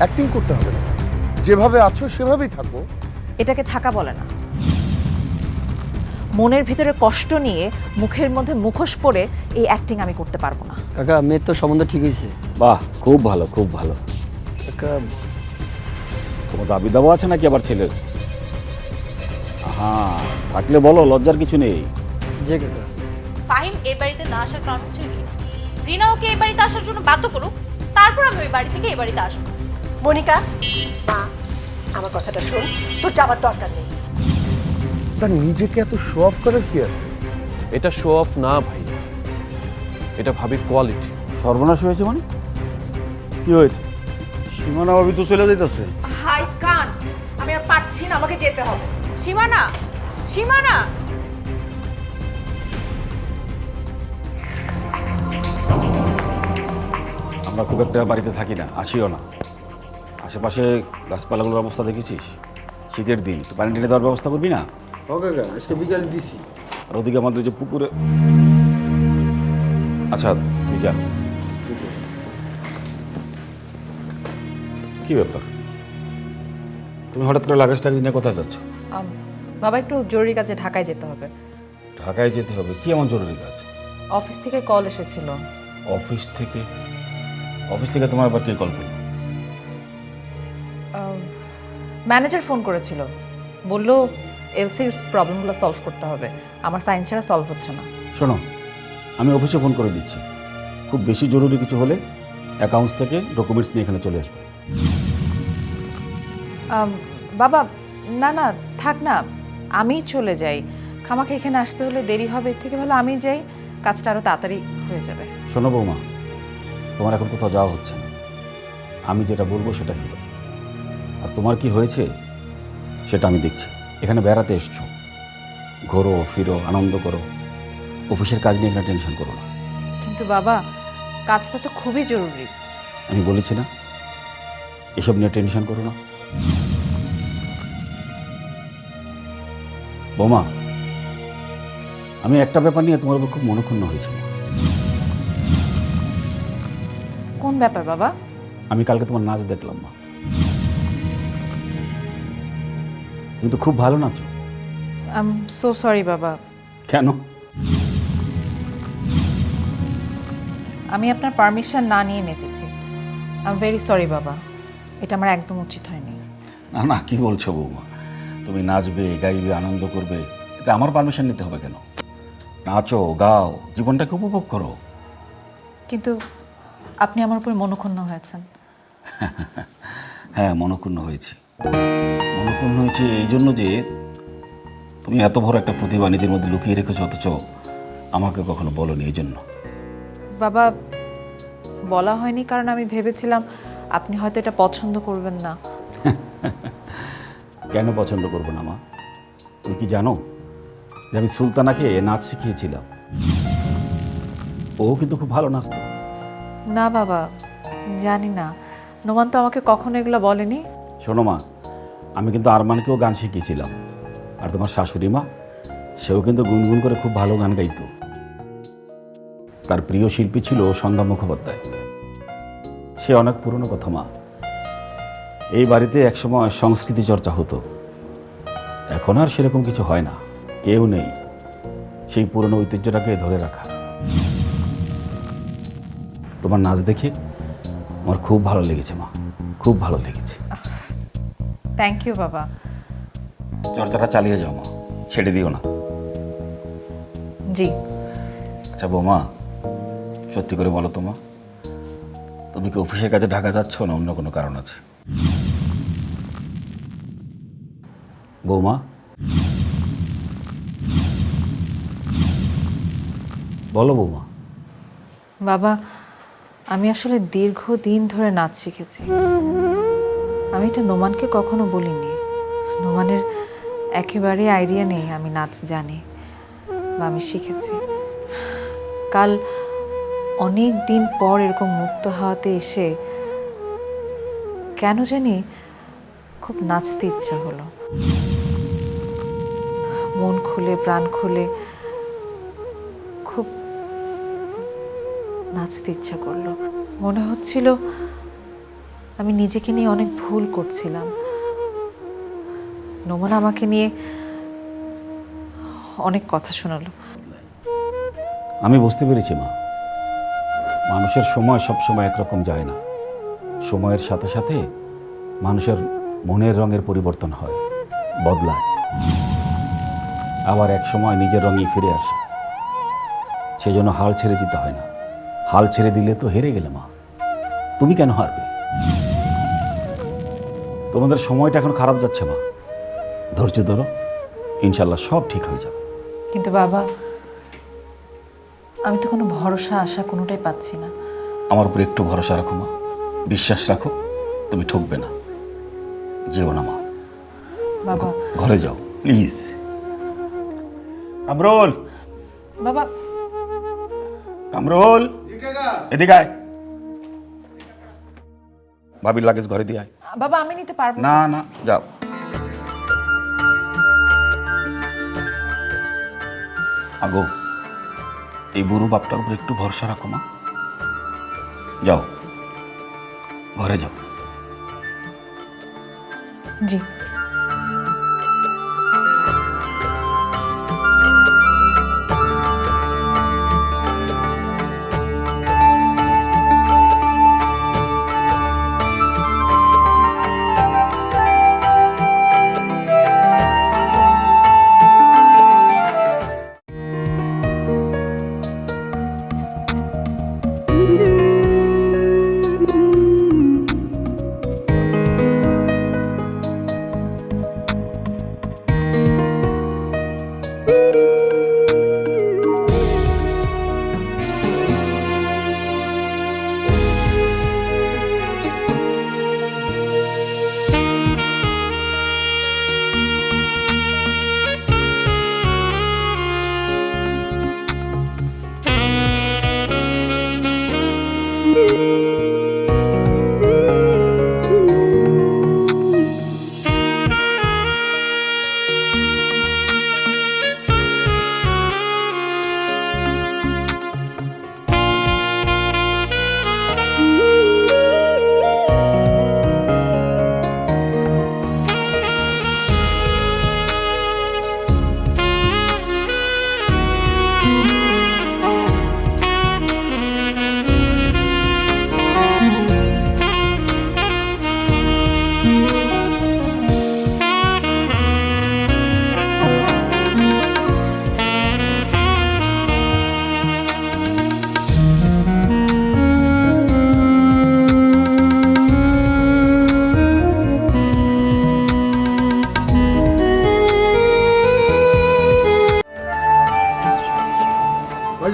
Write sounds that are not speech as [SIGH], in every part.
Acting করতে হবে না। যেভাবে আছো সেভাবেই থাকো এটাকে থাকা বলে না। মনের ভিতরে কষ্ট নিয়ে মুখের মধ্যে মুখোশ পরে এই অ্যাক্টিং আমি করতে পারব না। কাকা মেয়ের তো সম্বন্ধ ঠিক হয়েছে। বাহ খুব ভালো খুব ভালো। কাকা কোনো দাবি দাবা আছে নাকি আবার ছেলের? হ্যাঁ থাকলে বলো লজ্জার কিছু নেই। যে কাকা। ফাহিম এ বাড়িতে না আসার কারণ হচ্ছে রিনা রিনা ওকে এ বাড়িতে আসার জন্য বাধ্য করুক তারপর আমি ওই বাড়ি থেকে এ বাড়িতে আসব। মনিকা মা আমার কথাটা শোন। তোর যাবার দরকার নেই। তার নিজেকে এত শো অফ করার কি আছে? এটা শো অফ না ভাই। এটা ভাবির কোয়ালিটি সর্বনাশ হয়েছে মানে? কি হয়েছে? সীমানা ভাবি তো চলে যাইতেছে। হাই কান্ট আমি আর পারছি না আমাকে যেতে হবে। সীমানা সীমানা। আমরা খুব একটা বাড়িতে থাকি না আসিও না। আশেপাশে গাছপালাগুলোর অবস্থা দেখেছিস? শীতের দিন একটু পানি টেনে দেওয়ার ব্যবস্থা করবি না? আজকে বিকাল দিছি। আর ওদিকে আমাদের যে পুকুরে আচ্ছা তুই যা। কি ব্যাপার? তুমি হঠাৎ করে লাগেজ টাগেজ নিয়ে কোথায় যাচ্ছ? বাবা একটু জরুরি কাজে ঢাকায় যেতে হবে। ঢাকায় যেতে হবে? কি এমন জরুরি কাজ? অফিস থেকে কল এসেছিল। অফিস থেকে? অফিস থেকে তোমার আবার কে কল করল? ম্যানেজার ফোন করেছিল। বলল এলসির প্রবলেমগুলো সলভ করতে হবে। আমার সায়েন্স ছাড়া সলভ হচ্ছে না। শোনো আমি অফিসে ফোন করে দিচ্ছি। খুব বেশি জরুরি কিছু হলে অ্যাকাউন্টস থেকে ডকুমেন্টস নিয়ে এখানে চলে আসবে। বাবা না না থাক না। আমি চলে যাই। খামাকে এখানে আসতে হলে দেরি হবে। এর থেকে ভালো আমি যাই। কাজটা আরও তাড়াতাড়ি হয়ে যাবে। শোনো বৌমা তোমার এখন কোথাও যাওয়া হচ্ছে না। আমি যেটা বলব সেটা হলো। আর তোমার কি হয়েছে? সেটা আমি দেখছি। এখানে বেড়াতে এসছো। ঘোরো ফিরো আনন্দ করো। অফিসের কাজ নিয়ে এখানে টেনশন করো না। কিন্তু বাবা কাজটা তো খুবই জরুরি। আমি বলেছি না? এসব নিয়ে টেনশন করো না। বোমা আমি একটা ব্যাপার নিয়ে তোমার উপর খুব মনক্ষুণ্ণ হয়েছিল কোন ব্যাপার বাবা? আমি কালকে তোমার নাচ দেখলাম মা। তুমি তো খুব ভালো নাচো। আম সো সরি বাবা। কেন? আমি আপনার পারমিশন না নিয়ে নেচেছি। আই এম ভেরি সরি বাবা। এটা আমার একদম উচিত হয়নি। না না কি বলছো বৌমা? তুমি নাচবে গাইবে আনন্দ করবে এতে আমার পারমিশন নিতে হবে কেন? নাচো গাও জীবনটাকে উপভোগ করো। কিন্তু আপনি আমার উপর মনক্ষুণ্ণ হয়েছেন। হ্যাঁ মনক্ষুণ্ণ হয়েছি। মনক্ষুণ্ণ হয়েছে এই জন্য যে তুমি এত বড় একটা প্রতিভা নিজের মধ্যে লুকিয়ে রেখেছো অথচ আমাকে কখনো বলনি এই জন্য। বাবা বলা হয়নি কারণ আমি ভেবেছিলাম আপনি হয়তো এটা পছন্দ করবেন না। [LAUGHS] কেন পছন্দ করব না মা? তুমি কি জানো যে আমি সুলতানাকে নাচ শিখিয়েছিলাম? ও কিন্তু খুব ভালো নাচতো। না বাবা জানি না। নোমান তো আমাকে কখনো এগুলো বলেনি। শোনো মা, আমি কিন্তু আরমানকেও গান শিখিয়েছিলাম। আর তোমার শাশুড়ি মা, সেও কিন্তু গুনগুন করে খুব ভালো গান গাইতো। তার প্রিয় শিল্পী ছিল সন্ধ্যা মুখোপাধ্যায়। সে অনেক পুরনো কথা মা। এই বাড়িতে একসময় সংস্কৃতি চর্চা হতো। এখন আর সেরকম কিছু হয় না, কেউ নেই। সেই পুরনো ঐতিহ্যটাকে ধরে রাখা। তোমার নাচ দেখে আমার খুব ভালো লেগেছে মা, খুব ভালো লেগেছে। থ্যাংক ইউ বাবা। চর্চাটা চালিয়ে যাও মা। ছেড়ে দিও না। জি। আচ্ছা বৌমা সত্যি করে বলো তো মা তুমি কি অফিসের কাছে ঢাকা যাচ্ছ না অন্য কোনো কারণ আছে? বৌমা? বলো বৌমা। বাবা আমি আসলে দীর্ঘদিন ধরে নাচ শিখেছি। আমি এটা নোমানকে কখনো বলিনি। নোমানের একেবারে আইডিয়া নেই, আমি নাচ জানি বা আমি শিখেছি। কাল অনেক দিন পর এরকম মুক্ত হাওয়াতে এসে কেন জানি খুব নাচতে ইচ্ছা হলো। মন খুলে, প্রাণ খুলে খুব নাচতে ইচ্ছা করল। মনে হচ্ছিল আমি নিজেকে নিয়ে অনেক ভুল করছিলাম। নোমান আমাকে নিয়ে অনেক কথা শোনালো। আমি বুঝতে পেরেছি, মা। মানুষের সময় সব সময় একরকম যায় না। সময়ের সাথে সাথে মানুষের মনের রঙের পরিবর্তন হয়, বদলায়। আবার এক সময় নিজের রঙই ফিরে আসে। সেজন্য হাল ছেড়ে দিতে হয় না। হাল ছেড়ে দিলে তো হেরে গেলে, মা। তুমি কেন হারবে? তোমাদের সময়টা এখন খারাপ যাচ্ছে মা। ধৈর্য ধরো ইনশাল্লাহ সব ঠিক হয়ে যাবে। কিন্তু বাবা আমি তো কোনো ভরসা আশা কোনোটাই পাচ্ছি না। আমার উপর একটু ভরসা রাখো মা। বিশ্বাস রাখো তুমি ঠকবে না। যেও না মা। বাবা। ঘরে যাও প্লিজ। কামরুল! বাবা। কামরুল! এদিকে আয়। ভাবির লাগেজ ঘরে দিয়ে আয়। বাবা আমি নিতে পারব। না না যাও। আগো এই বুড়ো বাপটার উপর একটু ভরসা রাখো মা। যাও। ঘরে যাও। জি।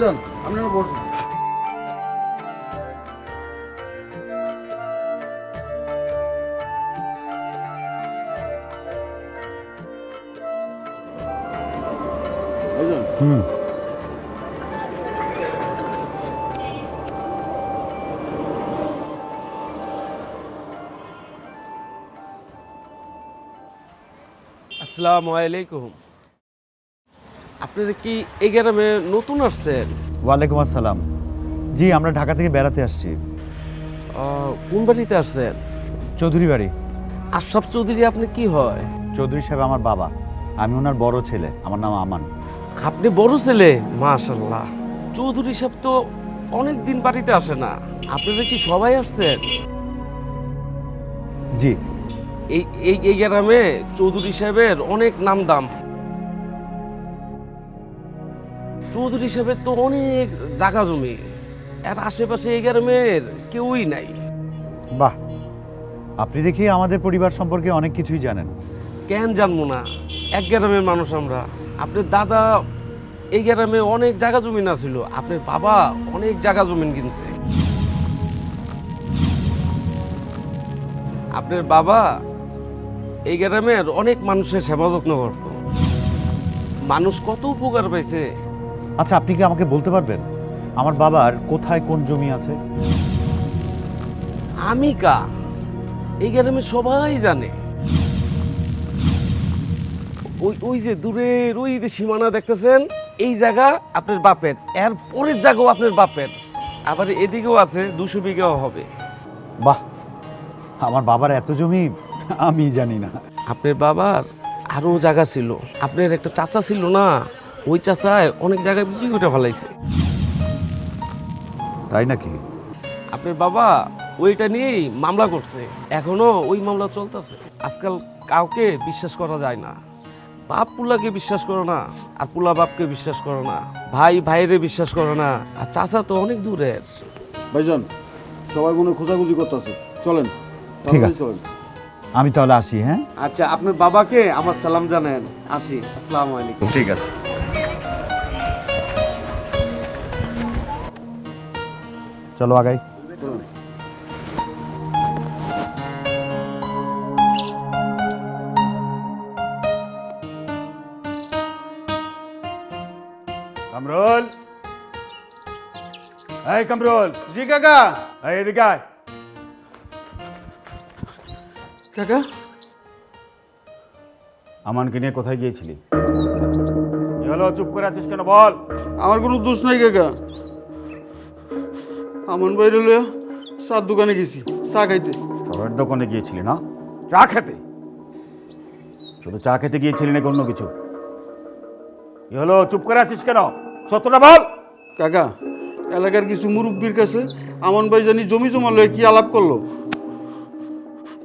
ভাইজান আপনারা বসুন। হুম। আসসালামু আলাইকুম। আপনারা কি এই গ্রামে নতুন আসছেন? ওয়ালাইকুম আসসালাম। জি আমরা ঢাকা থেকে বেড়াতে আসছি। আহ, কোন বাড়িতে আসছেন? চৌধুরী বাড়ি। আশরাফ চৌধুরী আপনি কি হয়? চৌধুরী সাহেব আমার বাবা। আমি ওনার বড় ছেলে। আমার নাম আমান। আপনি বড় ছেলে? মাশাল্লাহ চৌধুরী সাহেব তো অনেক দিন বাড়িতে আসে না। আপনারা কি সবাই আসছেন? জি। এই এই এই গ্রামে চৌধুরী সাহেবের অনেক নাম দাম চৌধুরী সাহেবের তো অনেক জাগা জমি। আর আশেপাশে এই গ্রামের কেউই নাই। বাহ আপনি দেখি আমাদের পরিবার সম্পর্কে অনেক কিছুই জানেন। কেন জানব না? এক গ্রামের মানুষ আমরা। আপনার দাদা এই গ্রামে অনেক জায়গা জমিন আছিল আপনার বাবা অনেক জায়গা জমিন কিনছে। আপনার বাবা এই গ্রামের অনেক মানুষের সেবা যত্ন করত। মানুষ কত উপকার পাইছে আচ্ছা আপনি কি আমাকে বলতে পারবেন? আমার বাবার কোথায় কোন জমি আছে? আমি কা এই গ্রামে সবাই জানে। ওই ওই যে দূরের ওই যে সীমানা দেখতেছেন? এই জায়গা আপনার বাপের। এর পরের জায়গাও আপনার বাপের। আবার এদিকেও আছে দুশো বিঘাও হবে। বাহ! আমার বাবার এত জমি আমি জানি না। আপনার বাবার আরও জায়গা ছিল। আপনার একটা চাচা ছিল না? ওই চাচায় অনেক জায়গায় বিক্রি করে ফেলাইছে। তাই নাকি? আপনার বাবা ওইটা নিয়েই মামলা করছে। এখনও ওই মামলা চলতেছে। আজকাল কাউকে বিশ্বাস করা যায় না। বাপ পুলাকে বিশ্বাস করো না আর পুলা বাপকে বিশ্বাস করো না। ভাই ভাইরে বিশ্বাস করো না। আর চাচা তো অনেক দূরের। ভাইজান সবাই মনে খোঁজাখুঁজি করতেছে। চলেন ঠিক আছে। চলেন। আমি তাহলে আসি হ্যাঁ? আচ্ছা আপনার বাবাকে আমার সালাম জানেন। আসি। আসসালামু আলাইকুম। ঠিক আছে। চলো আগাই। কামরুল। এই কামরুল। জি কাকা। এই এদিকে আয়। কাকা? আমানকে নিয়ে কোথায় গিয়েছিলি? কি হলো? চুপ করে আছিস কেন বল। আমার কোনো দোষ নাই কাকা। আমন বাইরে লইয়া চার দোকানে গেছি চা খাইতে। খাবার দোকানে গিয়েছিলি না? চা খেতে? শুধু চা খেতে গিয়েছিলি নাকি অন্য কিছু? কি হলো চুপ করে আছিস কেন? সত্যটা বল। কাকা এলাকার কিছু মুরব্বীর কাছে আমন ভাই জানি জমি জমা লয়ে কি আলাপ করল?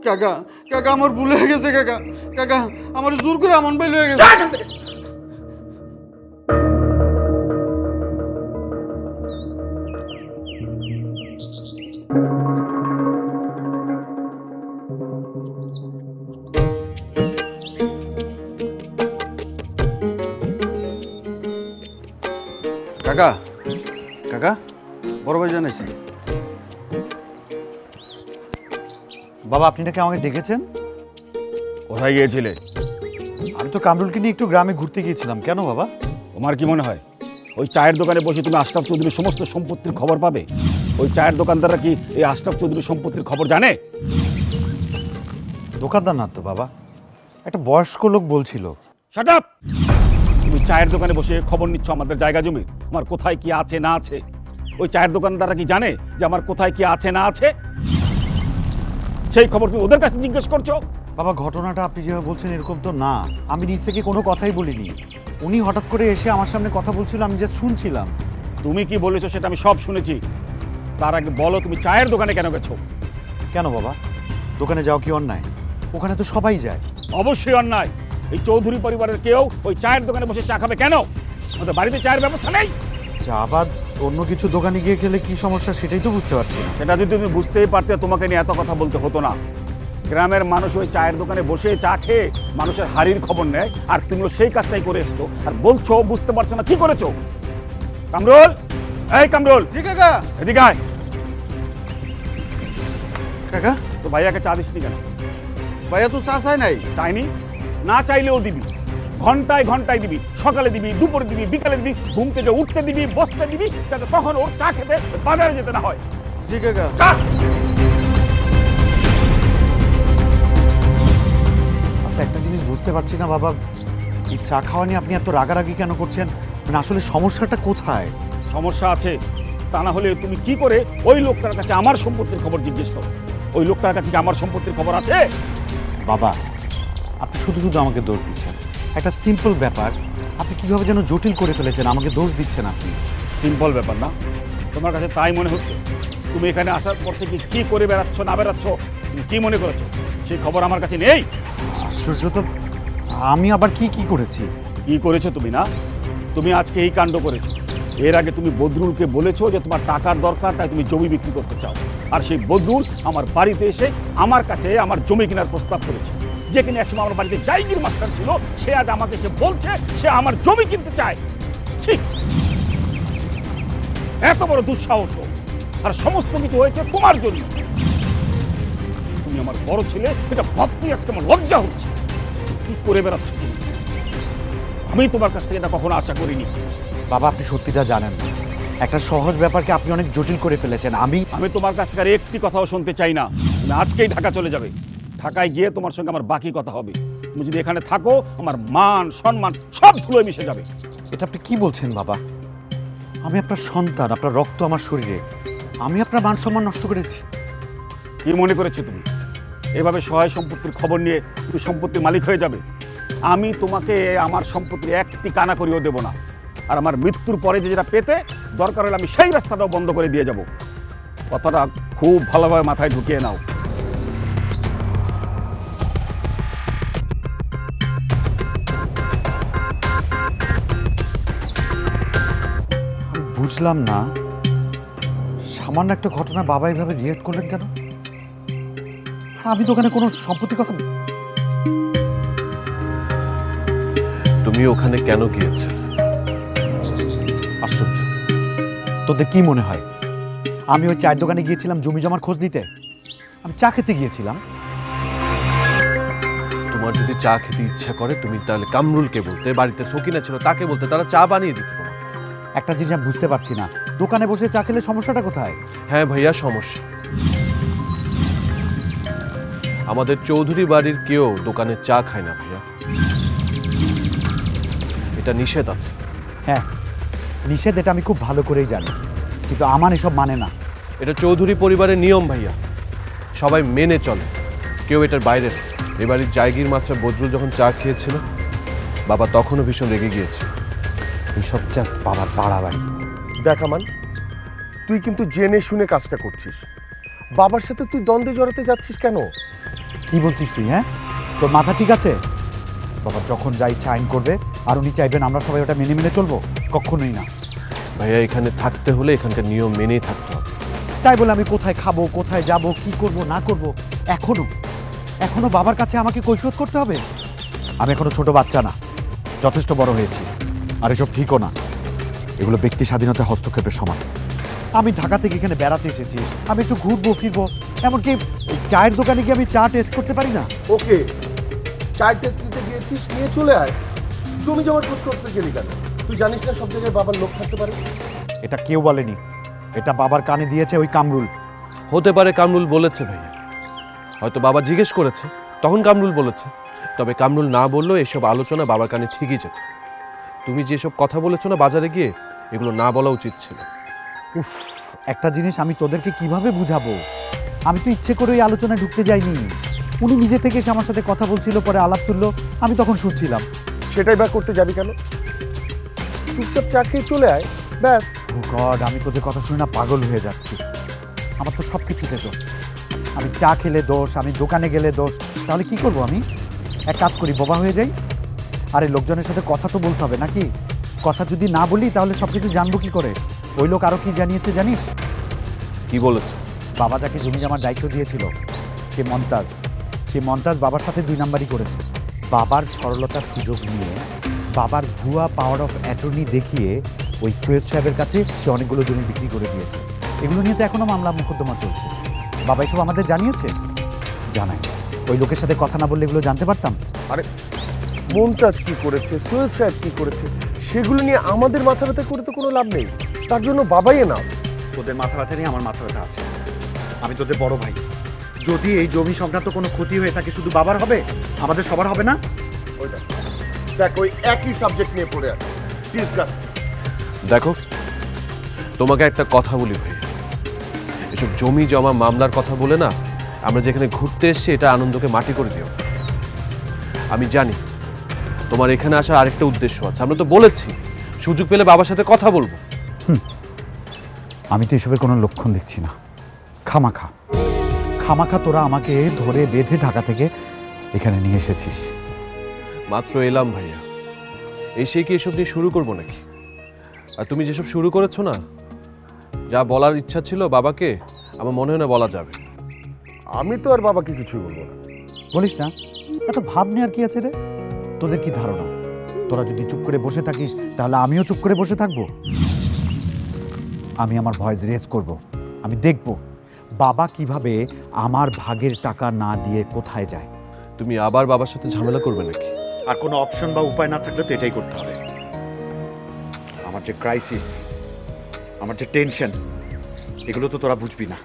কাকা কাকা আমার ভুলে গেছে কাকা। কাকা আমার জোর করে আমন ভাই লয়ে গেছে। কাকা? কাকা? বড় ভাই জানাইছি বাবা আপনি নাকি আমাকে দেখেছেন কোথায় গিয়েছিলে? আমি তো কামরুলকে নিয়ে একটু গ্রামে ঘুরতে গিয়েছিলাম। কেন বাবা? তোমার কি মনে হয়? ওই চায়ের দোকানে বসে তুমি আশরাফ চৌধুরীর সমস্ত সম্পত্তির খবর পাবে? ওই চায়ের দোকানদাররা কি এই আশরাফ চৌধুরীর সম্পত্তির খবর জানে? দোকানদার না তো বাবা। একটা বয়স্ক লোক বলছিল। শাট আপ তুমি চায়ের দোকানে বসে খবর নিচ্ছ আমাদের জায়গা জমি? আমার কোথায় কি আছে না আছে? ওই চায়ের দোকানদাররা কি জানে যে আমার কোথায় কি আছে না আছে? সেই খবর তুমি ওদের কাছে জিজ্ঞেস করছ? বাবা ঘটনাটা আপনি যেভাবে বলছেন এরকম তো না। আমি নিজ থেকে কোনো কথাই বলিনি। উনি হঠাৎ করে এসে আমার সামনে কথা বলছিল আমি যে শুনছিলাম। তুমি কি বলেছ সেটা আমি সব শুনেছি। তার আগে বলো তুমি চায়ের দোকানে কেন গেছো? কেন বাবা? দোকানে যাও কি অন্যায়? ওখানে তো সবাই যায়। অবশ্যই অন্যায়। এই চৌধুরী পরিবারের কেউ ওই চায়ের দোকানে বসে চা খাবে কেন? আমাদের বাড়িতে চায়ের ব্যবস্থা নেই। চা বাদ অন্য কিছু দোকানে গিয়ে খেলে কি সমস্যা সেটাই তো বুঝতে পারছি না। সেটা যদি তুমি বুঝতেই পারতে তোমাকে নিয়ে এত কথা বলতে হতো না। গ্রামের মানুষ ওই চায়ের দোকানে বসে চা খেয়ে মানুষের হাড়ির খবর নেয় আর তুমিও সেই কাজটাই করে এসছো। আর বলছো বুঝতে পারছ না কি করেছ? কামরুল? এই কামরুল! ঠিক কাকা। এদিকে আয়। কাকা? তো ভাইয়াকে চা দিসনি কেন? ভাইয়া তো চা চাই নাই। চাইনি না চাইলেও দিবি। ঘন্টায় ঘন্টায় দিবি সকালে দিবি দুপুরে দিবি বিকালে দিবি ঘুম থেকে উঠতে দিবি বসতে দিবি যাতে তখন ওর চা খেতে বাজারে যেতে না হয়। কাকা। চা! আচ্ছা একটা জিনিস বুঝতে পারছি না বাবা। এই চা খাওয়া নিয়ে আপনি এত রাগারাগি কেন করছেন? মানে আসলে সমস্যাটা কোথায়? সমস্যা আছে। তা না হলে তুমি কি করে ওই লোকটার কাছে আমার সম্পত্তির খবর জিজ্ঞেস করো? ওই লোকটার কাছে কি আমার সম্পত্তির খবর আছে? বাবা শুধু শুধু আমাকে দোষ দিচ্ছেন। একটা সিম্পল ব্যাপার আপনি কীভাবে যেন জটিল করে ফেলেছেন আমাকে দোষ দিচ্ছেন আপনি। সিম্পল ব্যাপার না। তোমার কাছে তাই মনে হচ্ছে? তুমি এখানে আসার পর থেকে কি করে বেড়াচ্ছ না বেড়াচ্ছ? তুমি কি মনে করেছ? সেই খবর আমার কাছে নেই। আশ্চর্য তো আমি আবার কি কি করেছি? কি করেছ তুমি না? তুমি আজকে এই কাণ্ড করেছ। এর আগে তুমি বদরুলকে বলেছ যে তোমার টাকার দরকার তাই তুমি জমি বিক্রি করতে চাও। আর সেই বদরুল আমার বাড়িতে এসে আমার কাছে আমার জমি কেনার প্রস্তাব করেছে। যে কিনা একসময় আমার বাড়িতে জাইগির মাস্টার ছিল সে আজ আমাকে সে বলছে সে আমার জমি কিনতে চায়। ঠিক এত বড় দুঃসাহস আর সমস্ত কিছু হয়েছে তোমার জন্য। তুমি আমার বড় ছেলে এটা ভাবতে আজকে আমার লজ্জা হচ্ছে। কি করে বেড়াচ্ছ আমি তোমার কাছ থেকে এটা কখনো আশা করিনি। বাবা আপনি সত্যিটা জানেন। না একটা সহজ ব্যাপারকে আপনি অনেক জটিল করে ফেলেছেন। আমি আমি তোমার কাছ থেকে আর একটি কথাও শুনতে চাই না। আজকেই ঢাকা চলে যাবে। ঢাকায় গিয়ে তোমার সঙ্গে আমার বাকি কথা হবে। তুমি যদি এখানে থাকো আমার মান সম্মান সব ধুলোয় মিশে যাবে। এটা আপনি কি বলছেন বাবা? আমি আপনার সন্তান আপনার রক্ত আমার শরীরে। আমি আপনার মান সম্মান নষ্ট করেছি। কি মনে করেছ তুমি? এভাবে সহায় সম্পত্তির খবর নিয়ে তুমি সম্পত্তির মালিক হয়ে যাবে? আমি তোমাকে আমার সম্পত্তির একটি কানা করিও দেব না। আর আমার মৃত্যুর পরে যে যেটা পেতে দরকার হলে আমি সেই রাস্তাটাও বন্ধ করে দিয়ে যাব। কথাটা খুব ভালোভাবে মাথায় ঢুকিয়ে নাও। বুঝলাম না। সামান্য একটা ঘটনা বাবা এইভাবে রিয়েক্ট করলেন কেন? আর আমি তো ওখানে কোনো সম্পত্তির কথা তুমি ওখানে কেন গিয়েছো আশ্চর্য। তোদের কি মনে হয়? আমি ওই চায়ের দোকানে গিয়েছিলাম জমি জমার খোঁজ নিতে। আমি চা খেতে গিয়েছিলাম। তোমার যদি চা খেতে ইচ্ছা করে তুমি তাহলে কামরুলকে বলতে বাড়িতে সকিনা ছিল তাকে বলতে তারা চা বানিয়ে দিত। একটা জিনিস আমি বুঝতে পারছি না। দোকানে বসে চা খেলে সমস্যাটা কোথায়? হ্যাঁ ভাইয়া সমস্যা। আমাদের চৌধুরী বাড়ির কেউ দোকানে চা খায় না ভাইয়া। এটা নিষেধ আছে। হ্যাঁ নিষেধ এটা আমি খুব ভালো করেই জানি। কিন্তু আমার এসব মানে না। এটা চৌধুরী পরিবারের নিয়ম ভাইয়া। সবাই মেনে চলে। কেউ এটার বাইরে। এ বাড়ির জায়গির মাত্রা বদরুল যখন চা খেয়েছিল বাবা তখনও ভীষণ রেগে গিয়েছে এইসব জাস্ট বাবার বাড়াবাড়ি। দেখ আমান তুই কিন্তু জেনে শুনে কাজটা করছিস। বাবার সাথে তুই দ্বন্দ্বে জড়াতে যাচ্ছিস কেন? কি বলছিস তুই হ্যাঁ? তোর মাথা ঠিক আছে? বাবা যখন যা ইচ্ছা আইন করবে আর উনি চাইবেন আমরা সবাই ওটা মেনে মেনে চলবো কখনোই না। ভাইয়া এখানে থাকতে হলে এখানকার নিয়ম মেনেই থাকতে হবে। তাই বলে আমি কোথায় খাব কোথায় যাব কি করব না করব এখনও। এখনও বাবার কাছে আমাকে কৈফিয়ত করতে হবে? আমি এখনও ছোট বাচ্চা না যথেষ্ট বড় হয়েছি। আর এসব ঠিকও না। এগুলো ব্যক্তি স্বাধীনতা হস্তক্ষেপের সমান। আমি ঢাকা থেকে এখানে বেড়াতে এসেছি। আমি একটু ঘুরবো ফিরবো। এমনকি চায়ের দোকানে গিয়ে আমি চা টেস্ট করতে পারি না। ওকে। চায়ের টেস্ট দিতে গিয়েছিস? নিয়ে চলে আয়। জমি জমার খোঁজ করতে গেলি কেন? তুই জানিস না সব জায়গায় বাবার লোক থাকতে পারে? এটা কেউ বলেনি। এটা বাবার কানে দিয়েছে ওই কামরুল। হতে পারে কামরুল বলেছে ভাইয়া। হয়তো বাবা জিজ্ঞেস করেছে তখন কামরুল বলেছে। তবে কামরুল না বললেও এসব আলোচনা বাবার কানে ঠিকই যেত। তুমি যেসব কথা বলেছ না বাজারে গিয়ে এগুলো না বলা উচিত ছিল। উফ একটা জিনিস আমি তোদেরকে কীভাবে বুঝাবো? আমি তো ইচ্ছে করে ওই আলোচনায় ঢুকতে যাইনি। উনি নিজে থেকে এসে আমার সাথে কথা বলছিল পরে আলাপ তুললো আমি তখন শুনছিলাম। সেটাই বা করতে যাবি কেন? চুপচাপ চা খেয়ে চলে আয় ব্যাস। গড আমি তোদের কথা শুনে না পাগল হয়ে যাচ্ছি। আমার তো সব কিছুতে দোষ। আমি চা খেলে দোষ আমি দোকানে গেলে দোষ। তাহলে কি করব আমি? এক কাজ করি বোবা হয়ে যাই। আরে লোকজনের সাথে কথা তো বলতে হবে নাকি? কথা যদি না বলি তাহলে সব কিছু জানব কি করে? ওই লোক আরও কি জানিয়েছে জানিস? কি বলেছে? বাবা যাকে জমি জামার দায়িত্ব দিয়েছিল সে মন্তাজ সে মন্তাজ বাবার সাথে দুই নাম্বারই করেছে। বাবার সরলতার সুযোগ নিয়ে বাবার ভুয়া পাওয়ার অফ অ্যাটর্নি দেখিয়ে ওই সৈয়দ সাহেবের কাছে সে অনেকগুলো জমি বিক্রি করে দিয়েছে। এগুলো নিয়ে তো এখনও মামলা মোকদ্দমা চলছে। বাবা এসব আমাদের জানিয়েছে? জানাই ওই লোকের সাথে কথা না বললে এগুলো জানতে পারতাম? আরে মমতাজ কি করেছে সৈয়দ সাহেব কি করেছে সেগুলো নিয়ে আমাদের মাথা ব্যথা করে তো কোনো লাভ নেই। তার জন্য বাবাই না তোদের মাথা ব্যথা নিয়ে আমার মাথা ব্যথা আছে। আমি তোদের বড় ভাই। যদি এই জমি সংক্রান্ত কোনো ক্ষতি হয়ে থাকে শুধু বাবার হবে? আমাদের সবার হবে না? ওইটা দেখ ওই একই সাবজেক্ট নিয়ে পড়ে আছে। ডিসকাস দেখো তোমাকে একটা কথা বলি ভাই। এসব জমি জমা মামলার কথা বলে না আমরা যেখানে ঘুরতে এসেছি এটা আনন্দকে মাটি করে দিও। আমি জানি তোমার এখানে আসার আরেকটা উদ্দেশ্য আছে। আমরা তো বলেছি সুযোগ পেলে বাবার সাথে কথা বলব। আমি তো এসবের কোনো লক্ষণ দেখছি না। খামাখা। খামাখা তোরা আমাকে ধরে বেঁধে ঢাকা থেকে এখানে নিয়ে এসেছিস। মাত্র এলাম ভাইয়া। এসে কি এসব দিয়ে শুরু করব নাকি? আর তুমি যেসব শুরু করেছ না যা বলার ইচ্ছা ছিল বাবাকে আমার মনে হয় না বলা যাবে। আমি তো আর বাবাকে কিছুই বলব না। বলিস না এত ভাব নেওয়ার কি আছে রে? তোদের কি ধারণা? তোরা যদি চুপ করে বসে থাকিস তাহলে আমিও চুপ করে বসে থাকব? আমি আমার ভয়েস রেস করব। আমি দেখব বাবা কীভাবে আমার ভাগের টাকা না দিয়ে কোথায় যায়। তুমি আবার বাবার সাথে ঝামেলা করবে নাকি? আর কোনো অপশন বা উপায় না থাকলে তো এটাই করতে হবে। আমার যে ক্রাইসিস আমার যে টেনশন এগুলো তো তোরা বুঝবি না।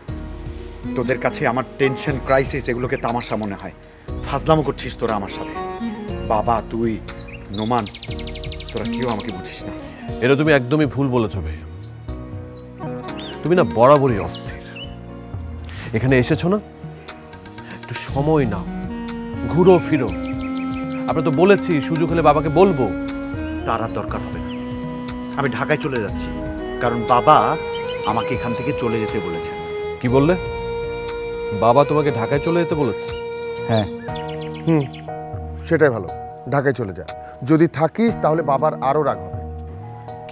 তোদের কাছে আমার টেনশন ক্রাইসিস এগুলোকে তামাশা মনে হয়। ফাজলামো করছিস তোরা আমার সাথে। বাবা তুই নোমান তোরা কেউ আমাকে বুঝিস না। এটা তুমি একদমই ভুল বলেছ ভাই তুমি না বরাবরই অস্থির। এখানে এসেছ না? একটু সময় নাও। ঘুরো ফিরো। আমরা তো বলেছি সুযোগ হলে বাবাকে বলব। তার আর দরকার হবে না। আমি ঢাকায় চলে যাচ্ছি কারণ বাবা আমাকে এখান থেকে চলে যেতে বলেছে। কি বললে? বাবা তোমাকে ঢাকায় চলে যেতে বলেছে? হ্যাঁ। হুম। সেটাই ভালো ঢাকায় চলে যা। যদি থাকিস তাহলে বাবার আরও রাগ হবে।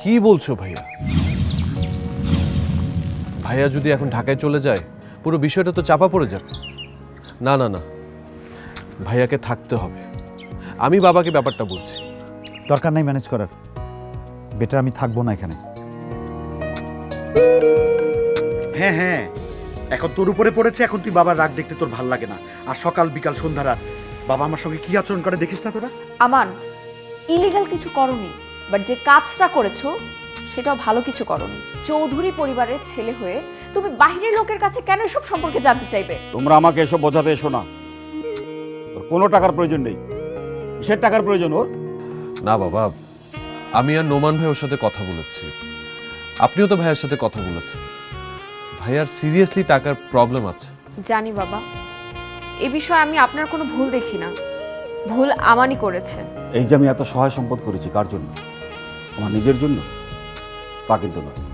কি বলছো ভাইয়া? ভাইয়া যদি এখন ঢাকায় চলে যায় পুরো বিষয়টা তো চাপা পড়ে যাবে। না না না ভাইয়াকে থাকতে হবে। আমি বাবাকে ব্যাপারটা বলছি। দরকার নাই ম্যানেজ করার। বেটার আমি থাকব না এখানে। হ্যাঁ হ্যাঁ এখন তোর উপরে পড়েছে এখন তুই বাবার রাগ দেখতে তোর ভালো লাগে না। আর সকাল বিকাল সন্ধ্যা রাত বাবা আমার সঙ্গে কি আচরণ করে দেখিস না তোরা? আমান ইলিগাল কিছু করনি বাট যে কাজটা করেছ সেটাও ভালো কিছু করনি। চৌধুরী পরিবারের ছেলে হয়ে তুমি বাহিরের লোকের কাছে কেন এসব সম্পর্কে জানতে চাইবে? তোমরা আমাকে এসব বোঝাতে এসো না। ওর কোনো টাকার প্রয়োজন নেই। কিসের টাকার প্রয়োজন ওর? না বাবা আমি আর নোমান ভাই ওর সাথে কথা বলেছি। আপনিও তো ভাইয়ের সাথে কথা বলেছেন। ভাইয়ার সিরিয়াসলি টাকার প্রবলেম আছে। জানি বাবা। এ বিষয়ে আমি আপনার কোনো ভুল দেখি না। ভুল আমানই করেছে। এই যে আমি এত সহায় সম্পদ করেছি, কার জন্য? আমার নিজের জন্য? তা কিন্তু নয়।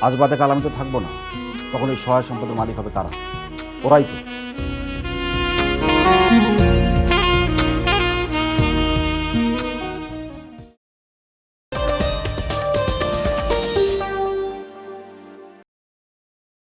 আজ বাদে কাল আমি তো থাকব না। তখন এই সহায় সম্পদের মালিক হবে তারা। ওরাই তো।